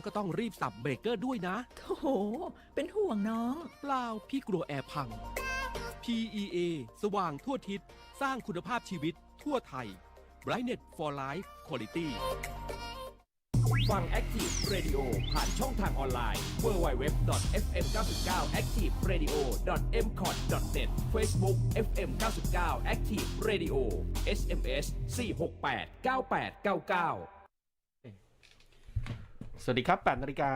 องก็ต้องรีบสับเบรกเกอร์ด้วยนะ โถเป็นห่วงน้อง เปล่าพี่กลัวแอร์พัง PEA สว่างทั่วทิศ สร้างคุณภาพชีวิตทั่วไทย Brightnet for Life Quality ฟัง Active Radio ผ่านช่องทางออนไลน์ www.fm99activeradio.mcot.net Facebook FM 99 Active Radio SMS 4689899 สวัสดีครับ8นาฬิกา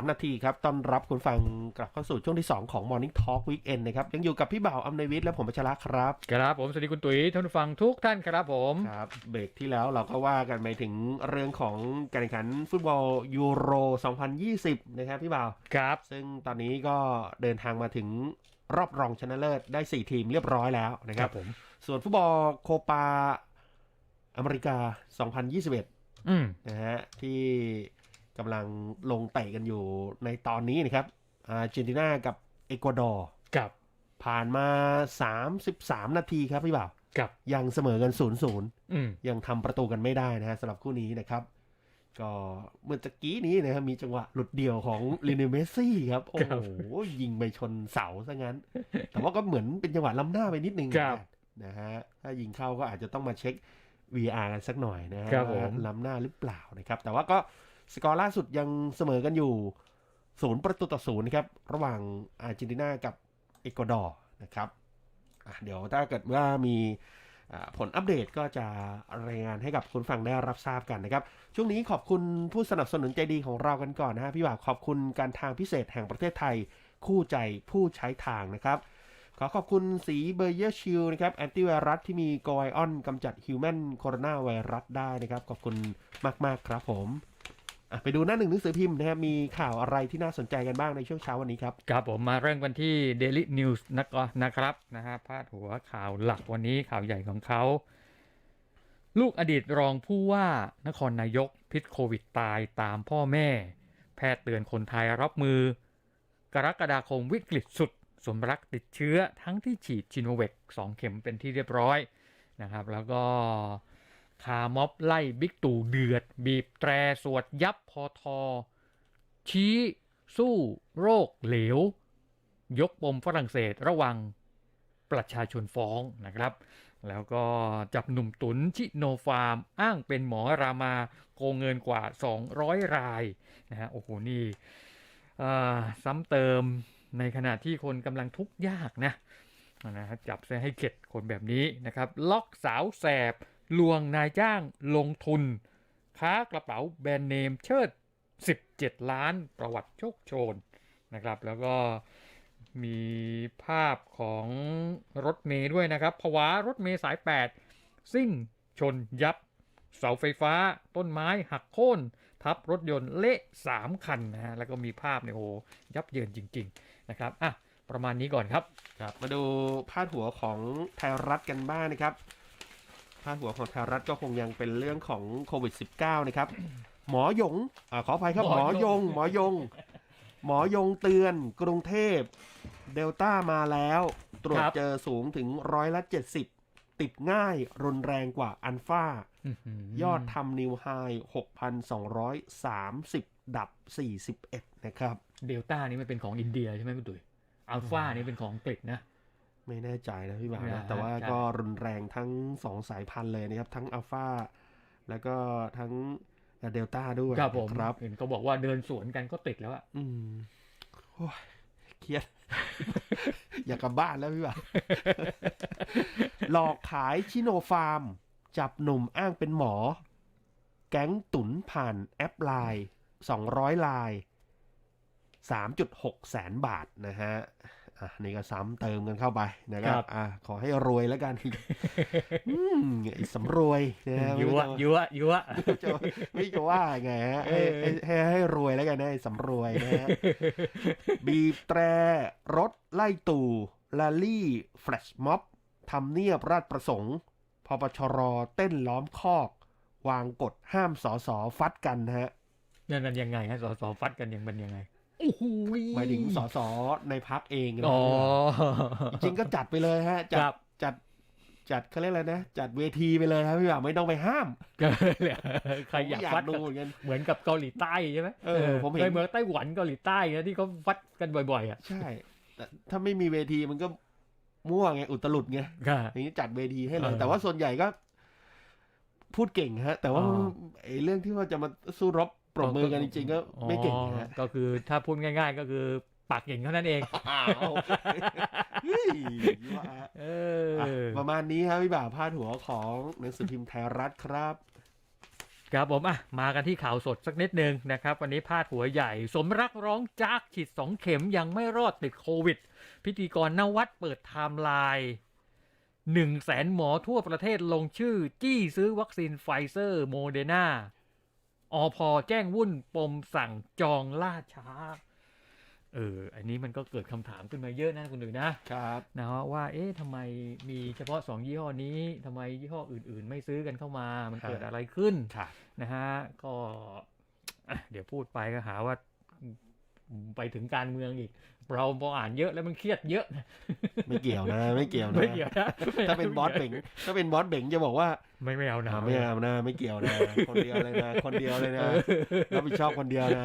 33 นาทีครับ ต้อนรับคุณฟังกลับเข้าสู่ช่วงที่ 2 ของ Morning Talk Weekend นะครับ ยังอยู่กับพี่บ่าวอำนวยวิทย์และผมปัชระครับ ครับผม สวัสดีคุณตุ๋ยท่านผู้ฟังทุกท่านครับผมครับเบรกที่แล้วเราก็ว่ากันไปถึงเรื่องของการแข่งขันฟุตบอลยูโร 2020 นะครับพี่บ่าว ครับ ซึ่งตอนนี้ก็เดินทางมาถึงรอบรองชนะเลิศได้ 4 ทีมเรียบร้อยแล้วนะคครัรับบผมส่วนฟุตบอลโคปาอเมริกา 2021อืม นะนะฮะที่กำลังลงเตะกันอยู่ในตอนนี้นะครับ อาร์เจนตินากับเอกวาดอร์กับผ่านมา 33 นาทีครับพี่บ่าวกับยังเสมอกัน0 0อืมยังทำประตูกันไม่ได้นะฮะสำหรับคู่นี้นะครับ ก็เมื่อตะกี้นี้นะครับมีจังหวะหลุดเดี่ยวของลิเนลเมสซี่ครับ โอ้โห ยิงไปชนเสาซะงั้น แต่ว่าก็เหมือนเป็นจังหวะล้ำหน้าไปนิดนึงครับนะฮะถ้ายิงเข้าก็อาจจะต้องมาเช็ค VR กันสักหน่อยนะฮะครับผมว่าล้ำหน้าหรือเปล่านะครับ แต่ว่าก็สกอร์ล่าสุดยังเสมอกันอยู่ศูนย์ประตูต่อศูนย์นะครับ ระหว่างอาร์เจนตินากับเอกวาดอร์นะครับอะเดี๋ยวถ้าเกิดว่ามีอ่าผลอัปเดตก็จะรายงานให้กับคุณฟังได้รับทราบกันนะครับ ช่วงนี้ขอบคุณผู้สนับสนุนใจดีของเรากันก่อนนะฮะพี่บ่าวขอบคุณการทางพิเศษแห่งประเทศไทย คู่ใจผู้ใช้ทางนะครับ ขอขอบคุณสีเบอร์เยอร์ชิลนะครับแอนตี้ไวรัสที่มีกไอออนกำจัดฮิวแมนโคโรนาไวรัสได้นะครับ ขอบคุณมาก ๆ ครับผมไปดูหน้าหนึ่งหนังสือพิมพ์นะครับมีข่าวอะไรที่น่าสนใจกันบ้างในช่วงเช้าวันนี้ครับ ครับผมมาเริ่มกันที่ Daily News นะก็นะครับนะฮะพาดหัวข่าวหลักวันนี้ข่าวใหญ่ของเขา ลูกอดีตรองผู้ว่านครนายกพิษโควิดตายตามพ่อแม่ แพทย์เตือนคนไทยรับมือ กรกฎาคมวิกฤตสุด สมรักติดเชื้อทั้งที่ฉีดชิโนเวก2เข็มเป็นที่เรียบร้อยนะครับแล้วก็คาม็อบไล่บิ๊กตู่เดือด บีบแตรสวดยับพอทอ ชี้สู้โรคเหลว ยกปมฝรั่งเศสระวังประชาชนฟ้องนะครับ แล้วก็จับหนุ่มตุนชิโนฟาร์ม อ้างเป็นหมอรามาโกงเงินกว่า 200 รายนะฮะโอ้โหนี่ซ้ำเติม ในขณะที่คนกำลังทุกข์ยากนะนะฮะจับซะให้เข็ดคนแบบนี้นะครับ ล็อกสาวแสบ ลวงนายจ้างลงทุน ค้ากระเป๋าแบรนด์เนมเชิด 17 ล้านประวัติโชคโชนนะครับ แล้วก็มีภาพของรถเมย์ด้วยนะครับภาวะรถเมย์สาย 8 ซิ่งชนยับ เสาไฟฟ้า ต้นไม้หักโค่น ทับรถยนต์เละ3คันนะฮะแล้วก็มีภาพเนี่ยโอ้โหยับเยินจริง ๆ นะครับอะประมาณนี้ก่อนครับครับ มาดูพาดหัวของไทยรัฐกันบ้างนะครับพาดหัวของไทยรัฐก็คงยังเป็นเรื่องของโควิด -19 นะครับ หมอหยงอาขออภัยครับหหมมออยงงหมอยง หมอยงเตือนกรุงเทพ เดลต้ามาแล้ว ตรวจครับเจอสูงถึงร้อยละ70 ติดง่ายรุนแรงกว่าอัลฟายอดทำนิวไฮ6,230 ดับ 41 นะครับ เดลต้านี่มันเป็นของอินเดียใช่ไหมคุณตุ๋ยอัลฟานี่เป็นของอังกฤษนะ ไม่แน่ใจนะพี่บ่าวอ่านะแต่ว่าใช่ก็รุนแรงทั้งสองสายพันธุ์เลยนะครับ ทั้งอัลฟาแล้วก็ทั้งเดลต้าด้วยครับผมนะครับเห็นเขาบอกว่าเดินสวนกันก็ติดแล้วอะอืมโอ้ยเครียด อยากกลับบ้านแล้วพี่บ่าว หลอกขายชิโนฟาร์ม จับหนุ่มอ้างเป็นหมอ แก๊งตุนผ่านแอปไลน์200ลาย 3.6 แสนบาทนะฮะ อะนี่ก็ซ้ำเติมกันเข้าไปนะครับ อะขอให้รวยแล้วกันอืมไอ้สำรวยนะฮะยั่วไม่ยั่วยั่วจะไม่จะว่าไงฮะให้ให้ให้ให้รวยแล้วกันนะไอ้สำรวยนะฮะ บีบแตรรถไล่ตู่ลาลี่แฟลชม็อบ ทำเนียบราชประสงค์พปชรเต้นล้อมคอก วางกฎห้ามสอสอฟัดกันนะฮะนั่นมันยังไงฮะสอสอฟัดกันยังเป็นยังไงโอ้โหหมายถึงสอสอในพักเองนะอ๋อจริงๆก็จัดไปเลยฮะ จัดครับจัดจัดเขาเรียกอะไรนะ จัดเวทีไปเลยครับพี่บ่าวไม่ต้องไปห้ามก็เลยใครอยากผมฟัดดูกับเหมือนกันเหมือนกับเกาหลีใต้ใช่ไหมเออผมเห็นคยเหมือนไต้หวันเกาหลีใต้นะที่เขาฟัดกันบ่อยๆอะใช่แต่ถ้าไม่มีเวทีมันก็ มั่วไงอุตลุดไงค่ะอย่างนี้จัดเวทีให้เลยเออแต่ว่าส่วนใหญ่ก็ พูดเก่งฮะ แต่ว่าอ๋อไอ้เรื่องที่ว่าจะมาสู้รบปรบมือกันจริงๆก็ไม่เก่งอ๋อฮะก็คือถ้าพูดง่าย ๆ ก็คือปากเก่งเท่านั้นเองอ้าวเฮ้ยว่าเออะอประมาณนี้ครับพี่บ่าวพาดหัวของหนังสือพิมพ์ไทยรัฐครับครับผมอะมากันที่ข่าวสดสักนิดนึงนะครับ วันนี้พาดหัวใหญ่ สมรักร้องจากฉีดสองเข็มยังไม่รอดติดโควิด พิธีกรนวัดเปิดไทม์ไลน์หนึ่งแสนหมอทั่วประเทศลงชื่อ จี้ซื้อวัคซีนไฟเซอร์โมเดอร์นาอพอแจ้งวุ่นปมสั่งจองล่าช้า เออ อันนี้มันก็เกิดคำถามขึ้นมาเยอะนะคุณดูนะครับนะฮะว่า เอ๊ะทำไมมีเฉพาะสองยี่ห้อนี้ทำไมยี่ห้ออื่น ๆ ไม่ซื้อกันเข้ามา มันเกิดอะไรขึ้นค่ะนะฮะ ก็อะเดี๋ยวพูดไปก็หาว่า ไปถึงการเมืองอีก เราพออ่านเยอะแล้วมันเครียดเยอะ ไม่เกี่ยวนะ ไม่เกี่ยวนะไม่เกี่ยวนะถ้าเป็นบอสเบงถ้าเป็นบอสเบงจะบอกว่า ไม่ไม่เอานะอ่าไม่เอานะไม่เกี่ยวนะคนเดียวเลยนะ คนเดียวเลยนะรับผิดชอบคนเดียวนะ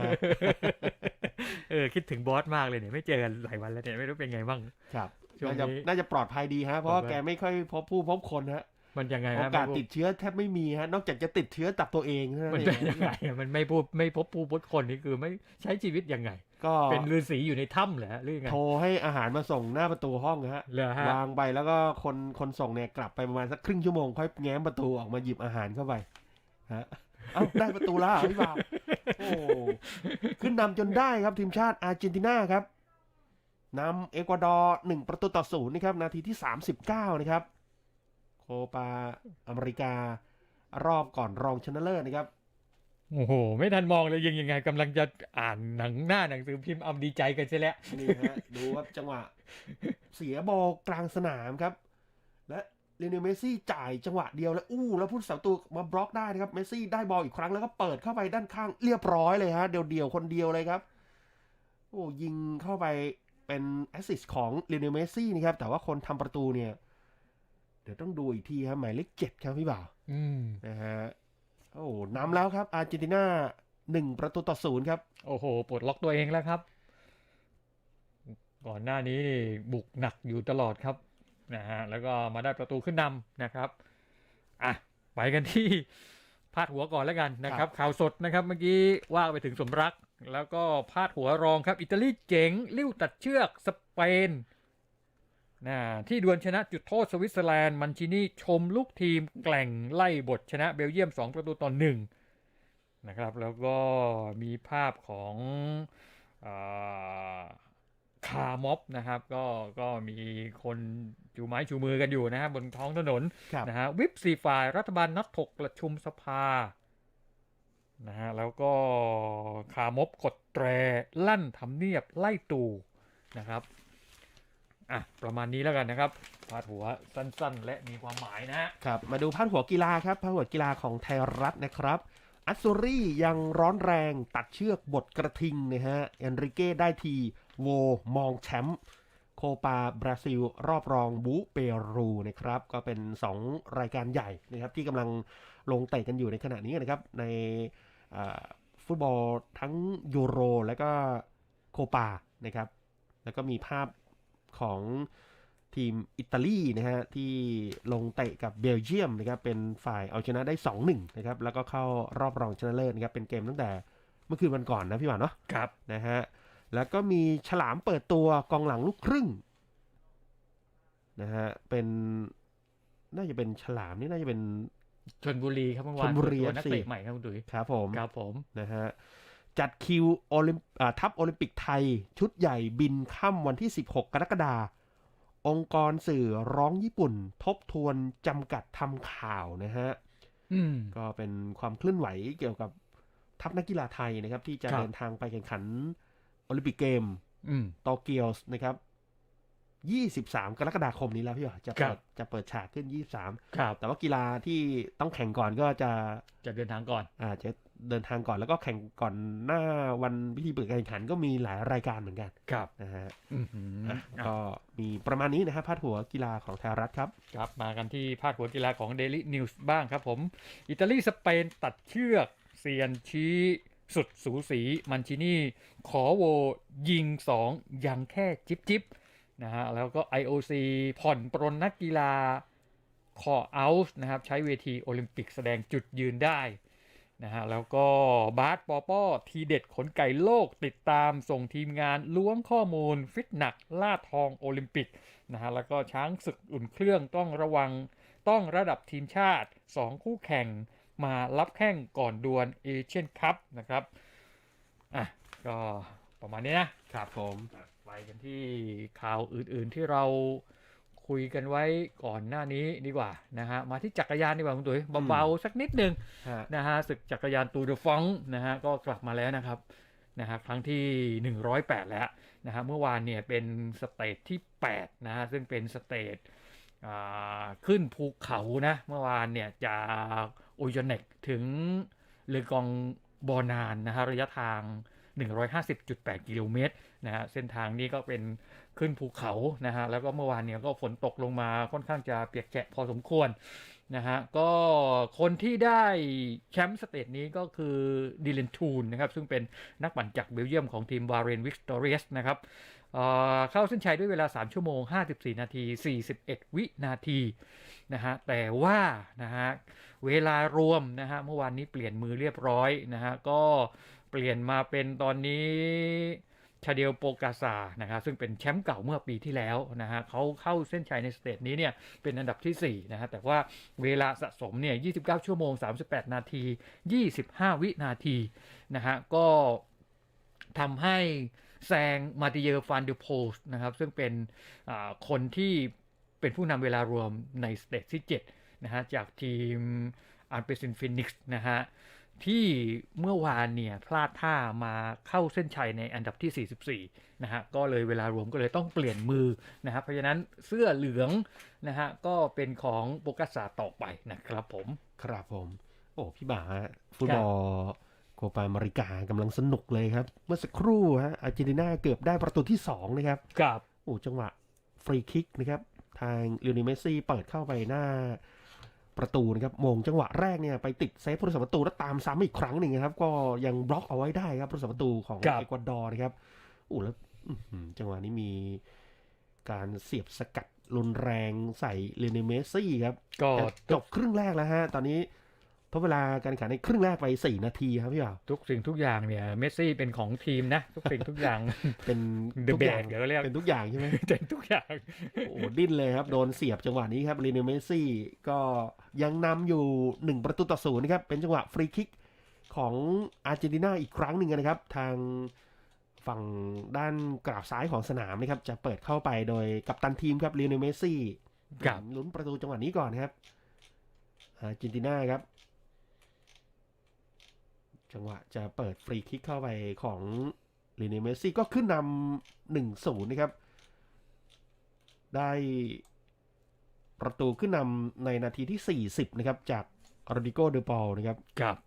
เออคิดถึงบอสมากเลยเนี่ยไม่เจอกันหลายวันแล้วเนี่ยไม่รู้เป็นไงบ้างครับช่วงน่าจะนี้น่าจะปลอดภัยดีฮะเพราะว่าผมว่าแกไม่ค่อยพบผู้พบคนฮะ มันยังไงโอฮะกาสไม่ติดเชื้อแทบไม่มีฮะนอกจากจะติดเชื้อจากตัวเองเท่ามันั้นนเป็นเองยังไงอะมันไม่พูดไม่พบผู้พบคนนี่คือไม่ใช้ชีวิตยังไง ก็เป็นฤาษีอยู่ในถ้ำเหรอหรือยังไงโทรให้อาหารมาส่งหน้าประตูห้องฮะเหรอฮะวางไปแล้วก็คนคนส่งเนี่ยกลับไปประมาณสักครึ่งชั่วโมงค่อยแง้มประตูออกมาหยิบอาหารเข้าไปฮะเอ้าได้ประตูแล้วเหรอพี่บ่าวโอ้ขึ้นนำจนได้ครับทีมชาติอาร์เจนตินาครับนำเอกวาดอร์หนึ่งประตูต่อศูนย์นะครับนาทีที่สามสิบเก้านะครับโค ปาอเมริการอบก่อนรองชนะเลิศนะครับโอ้โห ไม่ทันมองเลยยังยังไงกำลังจะอ่านหนังหน้าหนังสือพิมพ์อำดีใจกันใช่แล้วนี่ฮะดูครับจังหวะ เสียบอลกลางสนามครับ และเลโอเนลเมสซี่จ่ายจังหวะเดียวแล้วอู้แล้วผู้สาประตูมาบล็อกได้นะครับเมสซี่ได้บอลอีกครั้งแล้วก็เปิดเข้าไปด้านข้างเรียบร้อยเลยฮะเดี่ยวๆคนเดียวเลยครับโอ้ยิงเข้าไปเป็นแอสซิสต์ของเลโอเนลเมสซี่นะครับแต่ว่าคนทำประตูเนี่ยเดี๋ยวต้องดูอีกทีครับหมายเลขเจ็ดครับพี่บ่าวอืมนะฮะโอ้นำแล้วครับ อาร์เจนตินาหนึ่งประตูต่อศูนย์ครับ โอ้โหปลดล็อกตัวเองแล้วครับ ก่อนหน้านี้นี่บุกหนักอยู่ตลอดครับนะฮะแล้วก็มาได้ประตูขึ้นนำนะครับอะไปกันที่พาดหัวก่อนแล้วกันนะครับ ข่าวสดนะครับเมื่อกี้ว่าไปถึงสมรัก แล้วก็พาดหัวรองครับ อิตาลีเจ๋ง ลิ้วตัดเชือกสเปน นะที่ดวลชนะจุดโทษสวิตเซอร์แลนด์มันชินี่ชมลูกทีมแกล่งไล่บทชนะเบลเยียม 2 ประตูต่อหนึ่งนะครับ แล้วก็มีภาพของอาคาร์ม็อบนะครับ ก็ก็มีคนจูไม้ชูมือกันอยู่นะฮะบนท้องถนนครับนะฮะวิปสีฝ่ายรัฐบาลนัดถกประชุมสภานะฮะแล้วก็คาร์มบกดแตรลั่นทำเนียบไล่ตู่นะครับ อะประมาณนี้แล้วกันนะครับพาดหัวสั้นๆ และมีความหมายนะฮะครับมาดูพาดหัวกีฬาครับพาดหัวกีฬาของไทยรัฐนะครับอัสซูรี่ยังร้อนแรงตัดเชือกบทกระทิงนะฮะเอนริเก้ได้ทีโวมองแชมป์โคปาบราซิล รอบรองบูเปรูนะครับก็เป็น 2 รายการใหญ่นะครับที่กำลังลงเตะกันอยู่ในขณะนี้นะครับในฟุตบอลทั้งยูโรและก็โคปานะครับแล้วก็มีภาพ ของทีมอิตาลีนะฮะที่ลงเตะกับเบลเยียมนะครับเป็นฝ่ายเอาชนะได้ 2-1นะครับแล้วก็เข้ารอบรองชนะเลิศนะครับเป็นเกมตั้งแต่เมื่อคืนวันก่อนนะพี่หวานเนาะครับนะฮะแล้วก็มีฉลามเปิดตัวกองหลังลูกครึ่งนะฮะเป็นน่าจะเป็นฉลามนี่น่าจะเป็นชนบุรีครับเมื่อวานชลบุรีเปิดตัวนัก FC เตะใหม่ครับคุณดุยครับผมครับผมนะฮะ จัดคิวโอลิมอ่าทัพโอลิมปิกไทย ชุดใหญ่บินค่ำวันที่ 16 กรกฎาคมองค์กรสื่อร้องญี่ปุ่น ทบทวนจำกัดทำข่าวนะฮะอืมก็เป็นความเคลื่อนไหวเกี่ยวกับทัพนักกีฬาไทยนะครับ ที่จะครับเดินทางไปแข่งขันโอลิมปิกเกมอืมโตเกียวนะครับ23กรกฎาคมนี้แล้วพี่หรอจะครัเปิบดจะเปิดฉากขึ้น23ครับแต่ว่ากีฬาที่ต้องแข่งก่อนก็จะจะเดินทางก่อนอาจจะ เดินทางก่อนแล้วก็แข่งก่อนหน้าวันพิธีเปิดการแข่งขันก็มีหลายรายการเหมือนกันครับนะฮะอื้อหืออะอะก็มีประมาณนี้นะฮะพาดหัวกีฬาของไทยรัฐครับครับมากันที่พาดหัวกีฬาของ Daily News บ้างครับผม อิตาลีสเปนตัดเชือกเซียนชี้สุดสูสีมันชินี่ ขอโหวยิง 2 ยังแค่จิบจิบนะฮะแล้วก็ IOC ผ่อนปรนนักกีฬาคอเอาส์นะครับใช้เวทีโอลิมปิกแสดงจุดยืนได้ นะฮะแล้วก็บาสปอป้อทีเด็ดขนไก่โลกติดตามส่งทีมงานล้วงข้อมูล ฟิตหนักล่าทองโอลิมปิกนะฮะแล้วก็ช้างศึกอุ่นเครื่องต้องระวังต้องระดับทีมชาติ 2 คู่แข่งมารับแข้งก่อนดวลเอเชียนคัพนะครับอะก็ประมาณนี้นะครับผมไปกันที่ข่าวอื่นๆที่เรา คุยกันไว้ก่อนหน้านี้ดีกว่านะฮะมาที่จักรยานดีกว่าคุณตุ๋ยเบาๆสักนิดหนึ่งฮะนะฮะศึกจักรยานตูดฟองนะฮะก็กลับมาแล้วนะครับนะฮะครั้งที่ 108 แล้วนะฮะเมื่อวานเนี่ยเป็นสเตจที่ 8 นะฮะซึ่งเป็นสเตจอ่าขึ้นภูเขานะ เมื่อวานเนี่ยจากโอยเนกถึงเลอกองบอนานนะฮะระยะทาง 150.8 กิโลเมตรนะฮะเส้นทางนี้ก็เป็น ขึ้นภูเขานะฮะแล้วก็เมื่อวานเนี่ยก็ฝนตกลงมาค่อนข้างจะเปียกแฉะพอสมควรนะฮะก็คนที่ได้แชมป์สเตจนี้ก็คือดิเลนทูนนะครับซึ่งเป็นนักปั่นจากเบลเยียมของทีมบาเรนวิกตอเรียสนะครับเเข้าเส้นชัยด้วยเวลา 3 ชั่วโมง 54 นาที 41 วินาทีนะฮะแต่ว่านะฮะเวลารวมนะฮะเมื่อวานนี้เปลี่ยนมือเรียบร้อยนะฮะก็เปลี่ยนมาเป็นตอนนี้ ชาเดลโปกาซานะครับซึ่งเป็นแชมป์เก่าเมื่อปีที่แล้วนะฮะเขาเข้าเส้นชัยในสเตจนี้เนี่ยเป็นอันดับที่4นะฮะแต่ว่าเวลาสะสมเนี่ย 29 ชั่วโมง 38 นาที 25 วินาทีนะฮะก็ทำให้แซงมาติเยอร์ฟานเดอโพสนะครับซึ่งเป็นคนที่เป็นผู้นำเวลารวมในสเตจที่7นะฮะจากทีมอันเปซินฟินิกส์นะฮะ ที่เมื่อวานเนี่ยพลาดท่ามาเข้าเส้นชัยในอันดับที่ 44 นะฮะ ก็เลยเวลารวมก็เลยต้องเปลี่ยนมือนะครับ เพราะฉะนั้นเสื้อเหลืองนะฮะก็เป็นของโปกัสซาต่อไปนะครับผม ครับผม โอ้พี่บ่าฮะฟุตบอลโคปาอเมริกากำลังสนุกเลยครับ เมื่อสักครู่ฮะอาร์เจนตินาเกือบได้ประตูที่ 2 นะครับกับ โอ้จังหวะฟรีคิกนะครับ ทางลิโอเนลเมสซี่เปิดเข้าไปหน้า ประตูนะครับมงจังหวะแรกเนี่ยไปติดเซฟผู้รักษาประตูแล้วตามซ้ำอีกครั้งหนึ่งนะครับ ก็ยังบล็อกเอาไว้ได้ครับผู้รักษาประตูของเอกวาดอร์นะครับโอ้แล้วอื้อหือจังหวะนี้มีการเสียบสกัดรุนแรงใส่ลิโอเนลเมสซี่ครับก็จะจบครึ่งแรกแล้วฮะ ตอนนี้ ทบเวลาการแข่งขันในครึ่งแรกไป 4 นาทีครับพี่บ่าวทุกสิ่งทุกอย่างเนี่ยเมสซี่เป็นของทีมนะ ทุกสิ่งทุกอย่างเป็น The ทุกอย่าง Band เดี๋ยวเรียกเป็นทุกอย่างใช่ไหมเป็นทุกอย่างโอ้โหดิ้นเลยครับ โดนเสียบจังหวะนี้ครับลีเนลเมสซี่ก็ยังนำอยู่ 1 ประตูต่อศูนย์นะครับ เป็นจังหวะฟรีคิกของอาร์เจนตินาอีกครั้งหนึ่งนะครับ ทางฝั่งด้านกราบซ้ายของสนามนะครับจะเปิดเข้าไปโดยกัปตันทีมครับลีเนลเมสซี่ครับลุ้นประตูจังหวะนี้ก่อนครับอาร์เจนตินาครับ จังหวะจะเปิดฟรีคิกเข้าไปของลีเนลเมสซี่ก็ขึ้นนำหนึ่งศูนย์นะครับ ได้ประตูขึ้นนำในนาทีที่ 40 นะครับ จากโรดิโกเดปอลนะครับกับ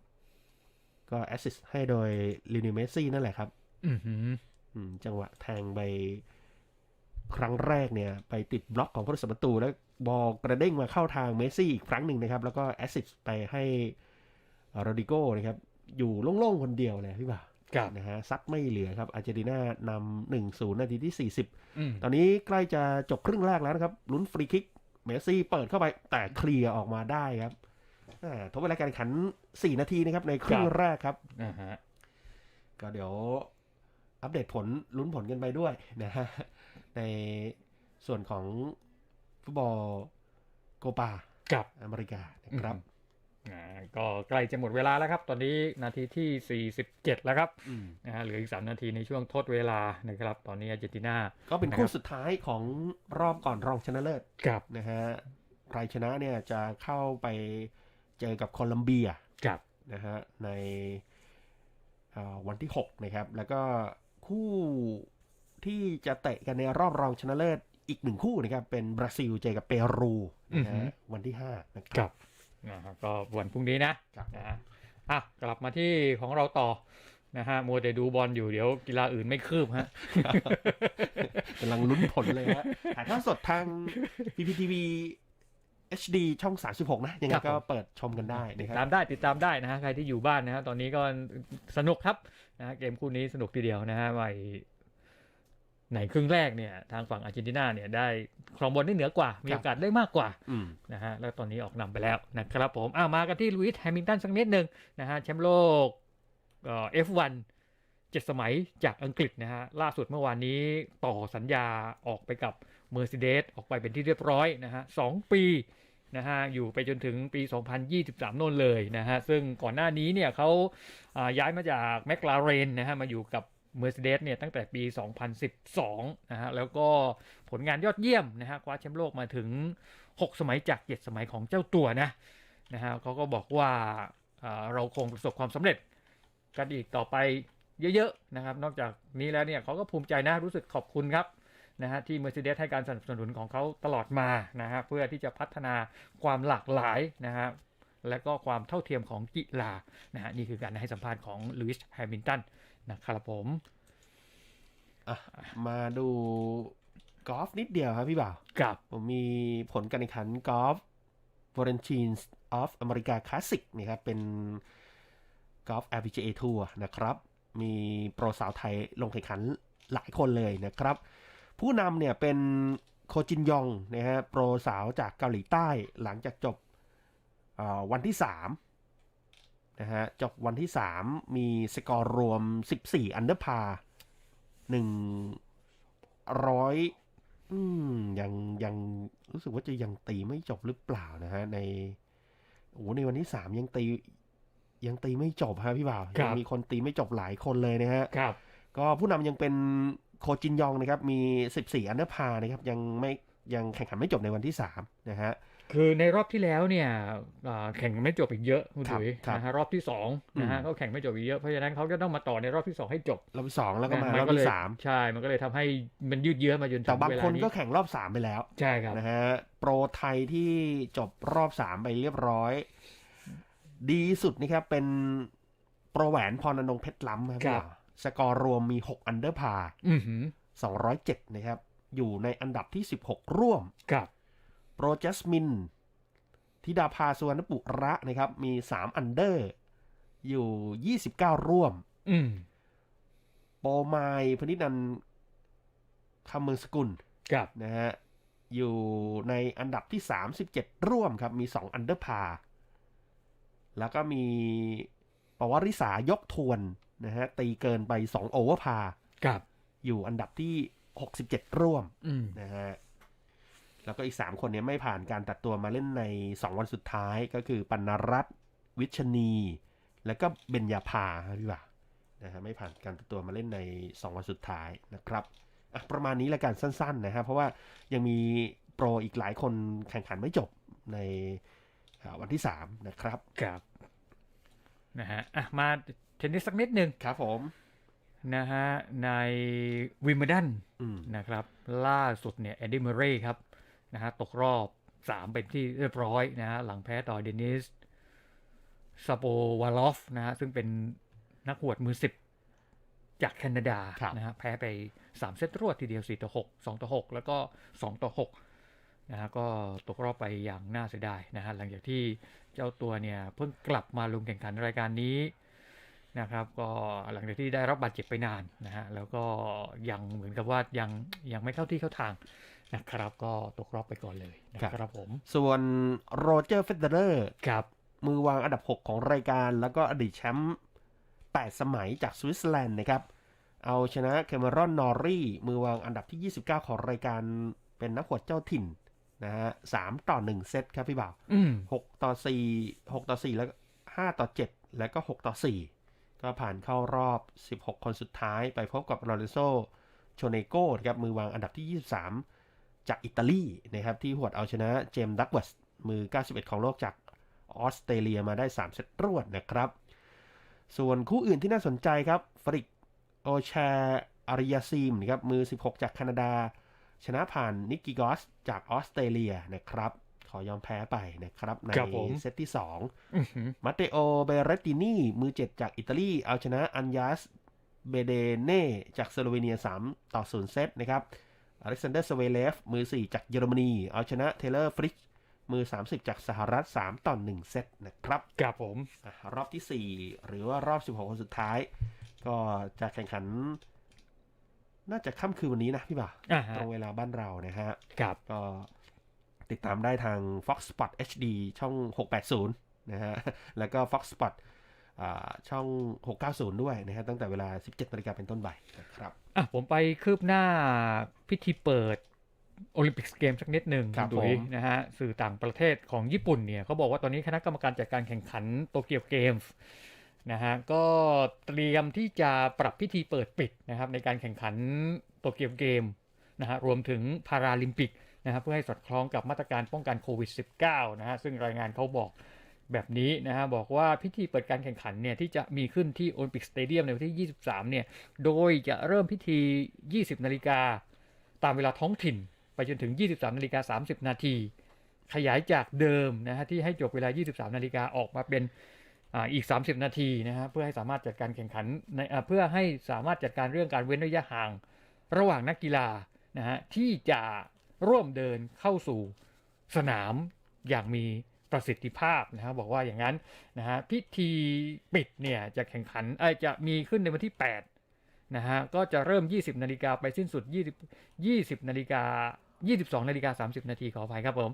ก็แอสซิสต์ให้โดยลิเนลเมสซี่นั่นแหละครับ อือหืออืมจังหวะแทงไปครั้งแรกเนี่ย ไปติดบล็อกของผู้รักษาประตู แล้วบอลกระเด้งมาเข้าทางเมสซี่อีกครั้งหนึ่งนะครับ แล้วก็แอสซิสต์ไปให้โรดิโกนะครับ อยู่โล่งๆ คนเดียวเลยพี่บ่าวกับนะฮะซัดไม่เหลือครับอาร์เจนตินานำหนึ่งศูนย์นาทีที่ 40อืมตอนนี้ใกล้จะจบครึ่งแรกแล้วนะครับลุ้นฟรีคิกเมสซี่เปิดเข้าไปแต่เคลียร์ออกมาได้ครับอ่าทบเวลาการแข่งขัน 4 นาทีนะครับในครึ่งแรกครับอ่าฮะก็เดี๋ยวอัปเดตผลลุ้นผลกันไปด้วยนะฮะในส่วนของฟุตบอลโกปากับอเมริกานะครับ อ่าก็ใกล้จะหมดเวลาแล้วครับ ตอนนี้นาทีที่ 47 แล้วครับอืมนะฮะเหลืออีก 3 นาทีในช่วงทดเวลานะครับ ตอนนี้อาร์เจนตินาก็เป็นคู่สุดท้ายของรอบก่อนรองชนะเลิศกับนะฮะใครชนะเนี่ยจะเข้าไปเจอกับโคลัมเบียกับนะฮะในเอ่อวันที่ 6 นะครับ แล้วก็คู่ที่จะเตะกันในรอบรองชนะเลิศอีกหนึ่งคู่นะครับ เป็นบราซิลเจอกับเปรูนะฮะวันที่ 5 นะคกัรับบ นะฮะก็วันพรุ่งนี้นะครับนะฮะอะกลับมาที่ของเราต่อนะฮะมัวแต่ดูบอลอยู่เดี๋ยวกีฬาอื่นไม่คืบฮะกำลังลุ้นผลเลยฮะถ่ายทอดสดทาง PPTV HD ช่อง 36 นะ ยังไงครับก็ผมเปิดชมกันได้นะคตารับมได้ติดตามได้นะฮะใครที่อยู่บ้านนะฮะตอนนี้ก็สนุกครับนะฮะเกมคู่นี้สนุกทีเดียวนะฮะไป ในครึ่งแรกเนี่ยทางฝั่งอาร์เจนตินาเนี่ยได้ครองบอลได้เหนือกว่า มีครับโอกาสได้มากกว่าอืมนะฮะแล้วตอนนี้ออกนำไปแล้วนะครับผมอ้าวมากันที่ลุยส์แฮมิลตันสักนิดหนึ่งนะฮะแชมป์โลกเอ่อ F1 เจ็ดสมัยจากอังกฤษนะฮะล่าสุดเมื่อวานนี้ต่อสัญญาออกไปกับ Mercedes ออกไปเป็นที่เรียบร้อยนะฮะสองปีนะฮะอยู่ไปจนถึงปี 2023 โน่นเลยนะฮะซึ่งก่อนหน้านี้เนี่ยเขาอ่าย้ายมาจาก McLaren นะฮะมาอยู่กับ Mercedes เนี่ยตั้งแต่ปี 2012 นะฮะ แล้วก็ผลงานยอดเยี่ยมนะฮะ คว้าแชมป์โลกมาถึง 6 สมัยจาก 7 สมัยของเจ้าตัวนะ นะฮะเขาก็บอกว่าเราคงประสบความสำเร็จกันอีกต่อไปเยอะๆนะครับ นอกจากนี้แล้วเนี่ยเขาก็ภูมิใจนะรู้สึกขอบคุณครับนะฮะที่ Mercedes ให้การสนับสนุนของเขาตลอดมานะฮะเพื่อที่จะพัฒนาความหลากหลายนะฮะและก็ความเท่าเทียมของกีฬานะฮะนี่คือการให้สัมภาษณ์ของลุยส์แฮมิลตัน นะครับผมอะมาดูกอล์ฟนิดเดียวครับพี่บ่าวกับผมมีผลการแข่งขันกอล์ฟวอร์เรนชีนส์ออฟอเมริกาคลาสสิกนี่ครับ เป็นกอล์ฟ LPGA ทัวร์นะครับ มีโปรสาวไทยลงแข่งขันหลายคนเลยนะครับ ผู้นำเนี่ยเป็นโคจินยองนะฮะโปรสาวจากเกาหลีใต้หลังจากจบเอ่อวันที่ 3 นะฮะจบวันที่ 3 มีสกอร์รวม 14 อันเดอร์พาหนึ่งร้อยอืมยังยังรู้สึกว่าจะยังตีไม่จบหรือเปล่านะฮะในโอ้โหในวันที่3ยังตียังตีไม่จบฮะพี่บ่าวครัยับมีคนตีไม่จบหลายคนเลยนะฮะครับ ก็ผู้นำยังเป็นโคจินยองนะครับ มี14อันเดอร์พานะครับ ยังไม่ยังแข่งขันไม่จบในวันที่3นะฮะ คือในรอบที่แล้วเนี่ยอ่าแข่งไม่จบอีกเยอะคุณครับถุยครับนะฮะรอบที่สองนะฮะอืมก็แข่งไม่จบอีกเยอะเพราะฉะนั้นเขาจะต้องมาต่อในรอบที่สองให้จบรอบที่สองแล้วก็มานะรอบก็เลยที่สามใช่ มันก็เลยทำให้มันยืดเยื้อมาจนถึแต่งบางเวคลานนี้ก็แข่งรอบ 3 ไปแล้ว ใช่ครับนะฮะโปรไทยที่จบรอบ 3 ไปเรียบร้อย ดีสุดนะครับเป็นโปรแหวนพรอนงเพชรล้ำครับพี่บ่าวสกอร์รวมมี 6 อันเดอร์พาอือหือ207นะครับอยู่ในอันดับที่ 16 ร่วมกับ โปรจัสมินธิดาภาสุวรรณปุระนะครับ มี3อันเดอร์ อยู่29ร่วม อืมโปรไมายพนินันท์คำเมืองสกุลกับนะฮะอยู่ในอันดับที่ 37 ร่วมครับ มี 2 อันเดอร์พา แล้วก็มีปวริษายกทวนนะฮะตีเกินไป 2 โอเวอร์พากับอยู่อันดับที่ 67 ร่วมอืมนะฮะ แล้วก็อีก 3 คนเนี้ยไม่ผ่านการตัดตัวมาเล่นใน 2 วันสุดท้ายก็คือปัณรัตน์วิชนีแล้วก็เบญญาภาครับพี่บ่านะฮะไม่ผ่านการตัดตัวมาเล่นใน 2 วันสุดท้ายนะครับอะประมาณนี้ละกันสั้นๆนะฮะเพราะว่ายังมีโปรอีกหลายคนแข่งขันไม่จบในอ่าวันที่ 3 นะครับกับนะฮะอะมาเทนนิสสักนิดหนึ่งครับผมนะฮะในวิมเบิลดันอืมนะครับ ล่าสุดเนี่ยแอนดี้เมอร์เรย์ครับ นะฮะตกรอบ 3 เป็นที่เรียบร้อยนะฮะหลังแพ้ต่อเดนิสซาโปวาลอฟนะฮะซึ่งเป็นนักหวดมือ 10 จากแคนาดาครับนะฮะแพ้ไป 3 เซตรวดทีเดียว 4 ต่อ 6 2 ต่อ 6 แล้วก็ 2 ต่อ 6 นะฮะก็ตกรอบไปอย่างน่าเสียดายนะฮะหลังจากที่เจ้าตัวเนี่ย เพิ่งกลับมาลงแข่งขันรายการนี้นะครับก็หลังจากที่ได้รับบาดเจ็บไปนานนะฮะแล้วก็ยังเหมือนกับว่ายังยังไม่เข้าที่เข้าทาง นะครับก็ตกรอบไปก่อนเลยนะครับผม ส่วนโรเจอร์เฟเดอร์ครับมือวางอันดับ 6 ของรายการ แล้วก็อดีตแชมป์8สมัยจากสวิตเซอร์แลนด์นะครับ เอาชนะเคมารอนนอรี่ มือวางอันดับที่ 29 ของรายการเป็นนักหวดเจ้าถิ่นนะฮะสามต่อ1เซตครับพี่บ่าวอืม6ต่อ4 6ต่อ4แล้วก็5ต่อ7แล้วก็6ต่อ4ก็ผ่านเข้ารอบ16คนสุดท้ายไปพบกับโรเลโซโชเนโกนะครับมือวางอันดับที่23 จากอิตาลีนะครับที่หวดเอาชนะเจมส์ดักวัสมือ 91 ของโลกจากออสเตรเลียมาได้ 3 เซตรวดนะครับ ส่วนคู่อื่นที่น่าสนใจครับฟริกโอชาอาริยาซีมนะครับมือ 16 จากแคนาดา ชนะผ่านนิกกิกอสจากออสเตรเลียนะครับ ขอยอมแพ้ไปนะครับ ในครับผมเซตที่2อื้อหือมาเตโอเบเรตตินีมือ 7 จากอิตาลี เอาชนะอันยาสเบเดเน่จากสโลเวเนีย 3 ต่อ 0 เซตนะครับ อเล็กซานเดอร์สเวเลฟมือ 4 จากเยอรมนี เอาชนะเทเลอร์ฟริชมือ 30 จากสหรัฐ 3 ต่อ 1 เซตนะครับครับผมอะรอบที่ 4 หรือว่ารอบ 16 คนสุดท้าย ก็จะแข่งขัน น่าจะค่ำคืนวันนี้นะพี่บ่าวอ่าฮะตรงเวลาบ้านเรานะฮะครับก็ติดตามได้ทาง Fox Sport HD ช่อง 680 นะฮะ แล้วก็ Fox Sport อ่าช่อง 690 ด้วยนะฮะ ตั้งแต่เวลา 17นาฬิกาเป็นต้นไปนะครับ อะผมไปคืบหน้าพิธีเปิดโอลิมปิกเกมสักนิดหนึ่งครับณดุยผม นะฮะสื่อต่างประเทศของญี่ปุ่นเนี่ยเขาบอกว่าตอนนี้คณะกรรมการจัดการแข่งขันโตเกียวเกมส์นะฮะก็เตรียมที่จะปรับพิธีเปิดปิดนะครับในการแข่งขันโตเกียวเกมนะฮะรวมถึงพาราลิมปิกนะครับเพื่อให้สอดคล้องกับมาตรการป้องกันโควิด -19 นะฮะซึ่งรายงานเขาบอก แบบนี้นะฮะบอกว่าพิธีเปิดการแข่งขันเนี่ยที่จะมีขึ้นที่โอลิมปิกสเตเดียมในวันที่ 23 เนี่ย โดยจะเริ่มพิธี 20 นาฬิกาตามเวลาท้องถิ่น ไปจนถึง 23 นาฬิกา 30 นาที ขยายจากเดิมนะฮะที่ให้จบเวลา 23 นาฬิกาออกมาเป็นอีก 30 นาทีนะฮะเพื่อให้สามารถจัดการแข่งขันในเพื่อให้สามารถจัดการเรื่องการเว้นระยะห่าง ระหว่างนักกีฬานะฮะที่จะร่วมเดินเข้าสู่สนามอย่างมี ประสิทธิภาพนะฮะบบอกว่าอย่างนั้นนะฮะพิธีปิดเนี่ยจะแข่งขันเอ้ยจะมีขึ้นในวันที่ 8 นะฮะก็จะเริ่ม 20 นาฬิกาไปสิ้นสุด 20 20นาฬิกา22นาฬิกา30 นาทีขออภัยครับผม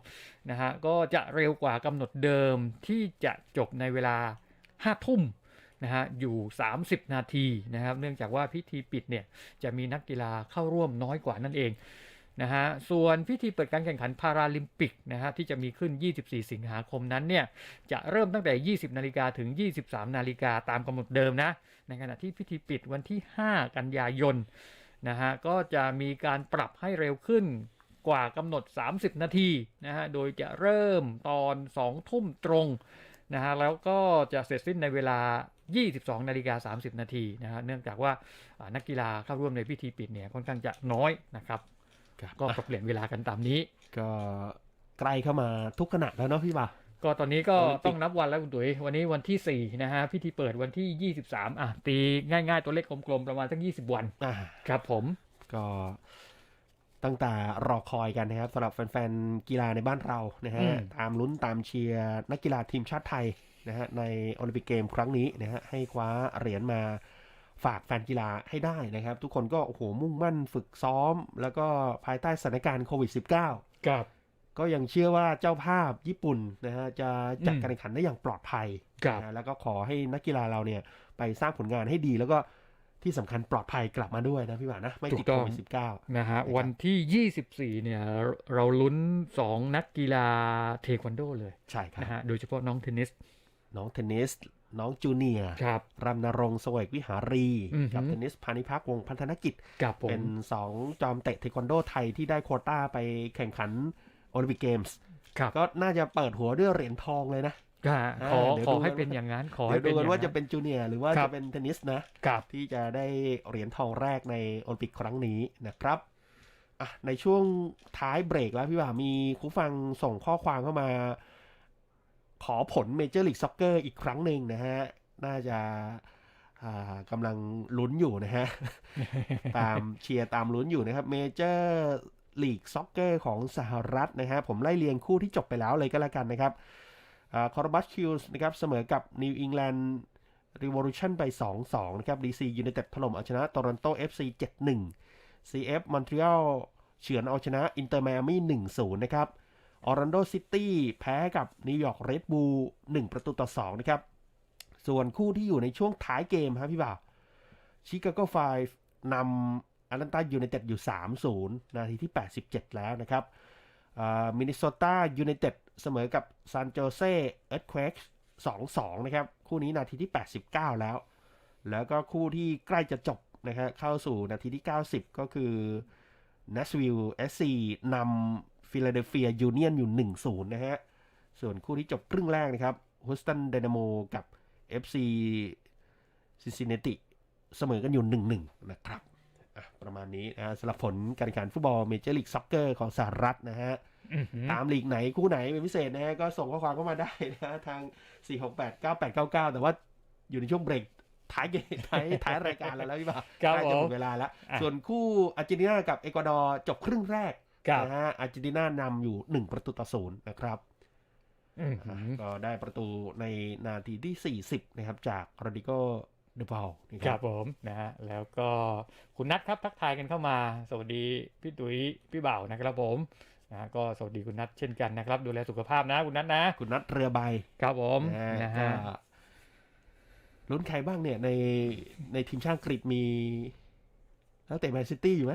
นะฮะก็จะเร็วกว่ากำหนดเดิมที่จะจบในเวลา 5 ทุ่มนะฮะอยู่ 30 นาทีนะครับ เนื่องจากว่าพิธีปิดเนี่ยจะมีนักกีฬาเข้าร่วมน้อยกว่านั่นเอง นะฮะส่วนพิธีเปิดการแข่งขันพาราลิมปิกนะฮะที่จะมีขึ้น 24 สิงหาคมนั้นเนี่ยจะเริ่มตั้งแต่ 20 นาฬิกาถึง 23 นาฬิกาตามกำหนดเดิมนะในขณะที่พิธีปิดวันที่ 5 กันยายนนะฮะก็จะมีการปรับให้เร็วขึ้นกว่ากำหนด 30 นาทีนะฮะโดยจะเริ่มตอน 2 ทุ่มตรงนะฮะแล้วก็จะเสร็จสิ้นในเวลา 22 นาฬิกา 30 นาทีนะฮะเนื่องจากว่าอ่านักกีฬาเข้าร่วมในพิธีปิดเนี่ยค่อนข้างจะน้อยนะครับ ก็ปรับเปลี่ยนเวลากันตามนี้ ก็ใกล้เข้ามาทุกขณะแล้วเนาะพี่บ่าวก็ตอนนี้ก็โอลิมปิกต้องนับวันแล้วคุณตุ๋ยวันนี้วันที่ 4 นะฮะ พิธีเปิดวันที่ 23 อะ ตีง่ายๆ ตัวเลขกลมๆ ประมาณสัก 20 วันอ่าครับผมก็ตั้งแต่รอคอยกันนะครับสำหรับแฟนๆกีฬาในบ้านเรานะฮะอืมตามลุ้นตามเชียร์นักกีฬาทีมชาติไทยนะฮะในโอลิมปิกเกมครั้งนี้นะฮะให้คว้าเหรียญมา ฝากแฟนกีฬาให้ได้นะครับ ทุกคนก็โอ้โหมุ่งมั่นฝึกซ้อม แล้วก็ภายใต้สถานการณ์โควิด -19 ครับก็ยังเชื่อว่าเจ้าภาพญี่ปุ่นนะฮะจะจัดอืมการแข่งขันได้อย่างปลอดภัยครับนะฮะแล้วก็ขอให้นักกีฬาเราเนี่ยไปสร้างผลงานให้ดีแล้วก็ที่สำคัญปลอดภัยกลับมาด้วยนะพี่หวานนะ ไม่ติดโควิด -19 นะฮะนะครับวันที่ 24 เนี่ย เราลุ้น 2 นักกีฬาเทควันโดเลย ใช่ครับนะฮะโดยเฉพาะน้องเทนนิส น้องเทนนิส น้องจูเนียร์ครับรำนรงค์สวยวิหารีอือหือกับเทนนิสพานิพักวงศ์พันธนกิจกับผมเป็นสองจอมเตะเทควันโดไทยที่ได้โควต้าไปแข่งขันโอลิมปิกเกมส์ครับก็น่าจะเปิดหัวด้วยเหรียญทองเลยนะก็ขอเดี๋ยวขอดูให้กันเป็นอย่างนั้น ขอเดี๋ให้ยวเป็ดูนอกันย่างว่านั้จะนเป็นจูเนียร์หรือว่าครัจะบเป็นเทนนิสนะกับที่จะได้เหรียญทองแรกในโอลิมปิกครั้งนี้นะครับอะในช่วงท้ายเบรกแล้วพี่ว่ามีผู้ฟังส่งข้อความเข้ามา ขอผลเมเจอร์ลีกซ็อกเกอร์อีกครั้งหนึ่งนะฮะ น่าจะอ่ากำลังลุ้นอยู่นะฮะ ตามเชียร์ตามลุ้นอยู่นะครับเมเจอร์ลีกซ็อกเกอร์ของสหรัฐนะฮะ ผมไล่เรียงคู่ที่จบไปแล้วเลยก็แล้วกันนะครับคอร์บัสคิวส์นะครับ เสมอกับนิวอิงแลนด์ Revolution ไป 2-2 นะครับ DC United ถล่มเอาชนะ Toronto FC 7-1 CF Montreal เฉือนเอาชนะ Inter Miami 1-0 นะครับ Orlando City แพ้กับ New York Red Bull 1ประตูต่อ2นะครับ ส่วนคู่ที่อยู่ในช่วงท้ายเกมครับพี่บ่าว Chicago Fire นำ Atlanta United อยู่ 3-0 นาทีที่ 87 แล้วนะครับมินนิโซตายูไนเต็ดเสมอกับซานโจเซเอิร์ธเควก2-2 นะครับ คู่นี้นาทีที่ 89 แล้ว แล้วก็คู่ที่ใกล้จะจบนะฮะเข้าสู่นาทีที่ 90 ก็คือ Nashville SC นำ ฟิลาเดลเฟียยูเนียนอยู่1-0นะฮะ ส่วนคู่ที่จบครึ่งแรกนะครับ Houston Dynamo กับ FC Cincinnati เสมอกันอยู่1-1นะครับอะประมาณนี้นะฮะสำหรับผลการแข่งขันฟุตบอลเมเจอร์ลีกซ็อกเกอร์ของสหรัฐนะฮะอื้อหือตามลีกไหนคู่ไหนเป็นพิเศษนะฮะ ก็ส่งข้อความเข้ามาได้นะทาง 4 6 8 9 8 9 9 แต่ว่าอยู่ในช่วงเบรกท้ายเกมท้ายท้ายรายการแล้วแล้วพี่บ่าวครับใกล้จะหมผมดเวลาแล้วอะส่วนคู่อาร์เจนตินากับเอกวาดอร์จบครึ่งแรกครับ นะฮะอาร์เจนตินานำอยู่1ประตูต่อศูนย์นะครับอื้อหือก็ได้ประตูในนาทีที่ 40 นะครับ จากโรดิโกเดบอลนะคครัรับบผมนะฮะแล้วก็คุณนัทครับทักทายกันเข้ามา สวัสดีพี่ตุ๋ยพี่บ่าวนะครับผมนะฮะก็สวัสดีคุณนัทเช่นกันนะครับ ดูแลสุขภาพนะ คุณนัทนะ คุณนัทเรือใบครับผมนะนะฮะฮะก็ลุ้นใครบ้างเนี่ยในในทีมชาติอังกฤษมี แล้วเตะแมนซิตี้อยู่ไหม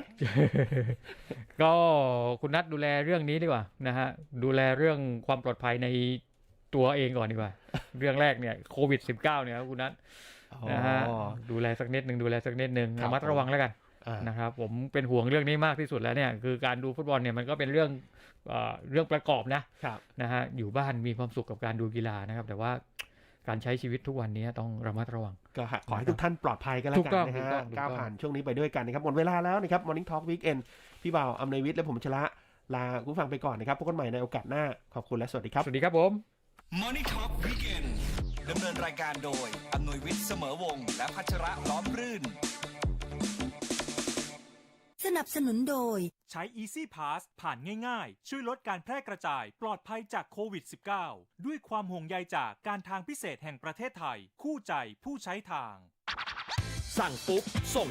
ก็คุณนัทดูแลเรื่องนี้ดีกว่านะฮะดูแลเรื่องความปลอดภัยในตัวเองก่อนดีกว่า เรื่องแรกเนี่ยโควิด -19 เนี่ยครับคุณนัทนะฮะอ๋อดูแลสักนิดหนึ่งดูแลสักนิดหนึ่งครับระมัดระวังแล้วกันอ่านะครับผมเป็นห่วงเรื่องนี้มากที่สุดแล้วเนี่ยคือการดูฟุตบอลเนี่ยมันก็เป็นเรื่องเอ่อเรื่องประกอบนะครับนะฮะอยู่บ้านมีความสุขกับการดูกีฬานะครับ แต่ว่า การใช้ชีวิตทุกวันนี้ต้องระมัดระวัง ก็ขอให้ทุกท่านปลอดภัยกันแล้วถูกักต้องนนะถูกฮะต้องถูกต้องก้าวผ่านช่วงนี้ไปด้วยกันนะครับ หมดเวลาแล้วนะครับ Morning Talk Weekend พี่บ่าวอำนวยวิทย์และผมชละ ลาคุณผู้ฟังไปก่อนนะครับพบกันใหม่ในโอกาสหน้า ขอบคุณและสวัสดีครับ สวัสดีครับผม Money Talk Weekend ดำเนินรายการโดยอำนวยวิทย์เสมอวงศ์และพัชระล้อมรื่น สนับสนุนโดยใช้ Easy Pass ผ่านง่ายๆ ช่วยลดการแพร่กระจายปลอดภัยจากโควิด -19 ด้วยความห่วงใยจากการทางพิเศษแห่งประเทศไทย คู่ใจผู้ใช้ทาง สั่งปุ๊บ ส่ง